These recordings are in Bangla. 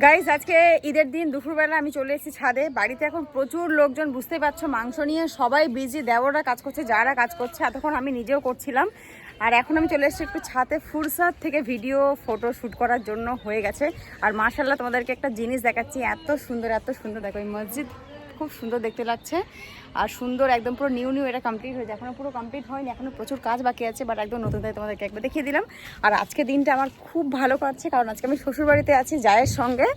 গাইজ আজকে ঈদের দিন, দুপুরবেলা আমি চলে এসেছি ছাদে। বাড়িতে এখন প্রচুর লোকজন বুঝতে পারছ, মাংস নিয়ে সবাই বিজি দেওররা কাজ করছে, যারা কাজ করছে এতক্ষণ আমি নিজেও করছিলাম। আর এখন আমি চলে এসেছি একটু ছাতে ফুরসাদ থেকে ভিডিও ফটো শ্যুট করার জন্য হয়ে গেছে। আর মার্শাল্লাহ তোমাদেরকে একটা জিনিস দেখাচ্ছি, এত সুন্দর এত সুন্দর। দেখো এই মসজিদ। খুব সুন্দর দেখতে লাগছে। আর সুন্দর একদম পুরো নিউ নিউ এটা কমপ্লিট হয়েছে। এখনও পুরো কমপ্লিট হয়নি এখনও প্রচুর কাজ বাকি আছে বাট একদম নতুন তাই তোমাদেরকে একবার দেখিয়ে দিলাম। আর আজকে দিনটা আমার খুব ভালো কাটছে কারণ আজকে আমি শ্বশুরবাড়িতে আছি জায়ের সঙ্গে।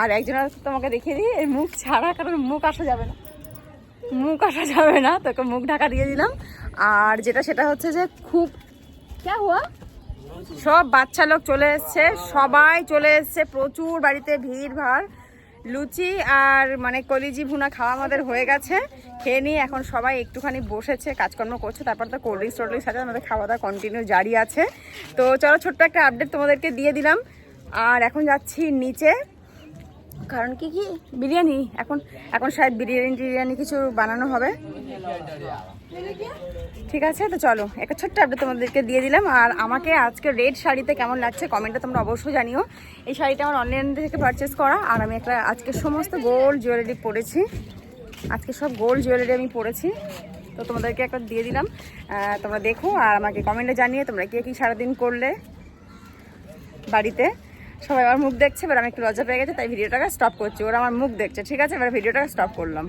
আর একজন একজনের তোমাকে দেখিয়ে দিই এর মুখ ছাড়া কারণ মুখ আসা যাবে না। মুখ আসা যাবে না তোকে মুখ ঢাকা দিয়ে দিলাম। আর যেটা সেটা হচ্ছে যে খুব ক্যা হুয়া? সব বাচ্চা লোক চলে এসছে সবাই চলে এসছে প্রচুর বাড়িতে ভিড় ভাড় লুচি আর মানে কলিজি ভুনা খাওয়া আমাদের হয়ে গেছে। খেয়ে নিয়ে এখন সবাই একটুখানি বসেছে, কাজকর্ম করছে, তারপর তো কোল্ড ড্রিঙ্কস টোল্ড আছে আমাদের খাওয়া দাওয়া কন্টিনিউ জারি আছে। তো চলো ছোট্ট একটা আপডেট তোমাদেরকে দিয়ে দিলাম। আর এখন যাচ্ছি নিচে। কারণ কি কি? বিরিয়ানি। এখন এখন শায়দ বিরিয়ানি টিরিয়ানি কিছু বানানো হবে। ঠিক আছে? তো চলো, একটা ছোট্ট আপডেট তোমাদেরকে দিয়ে দিলাম। আর আমাকে আজকে রেড শাড়িতে কেমন লাগছে কমেন্টে তোমরা অবশ্যই জানিও। এই শাড়িটা আমার অনলাইন থেকে পারচেস করা, আর আমি একটা আজকে সমস্ত গোল্ড জুয়েলারি পরেছি। আজকে সব গোল্ড জুয়েলারি আমি পরেছি। তো তোমাদেরকে একটা দিয়ে দিলাম। তোমরা দেখো, আর আমাকে কমেন্টে জানিয়ে তোমরা কে কী সারাদিন করলে বাড়িতে। সবাই আমার মুখ দেখছে, এবার আমি একটু লজ্জা পেয়ে গেছে, তাই ভিডিওটাকে স্টপ করছি। ওরা আমার মুখ দেখছে, ঠিক আছে? এবার ভিডিওটাকে স্টপ করলাম।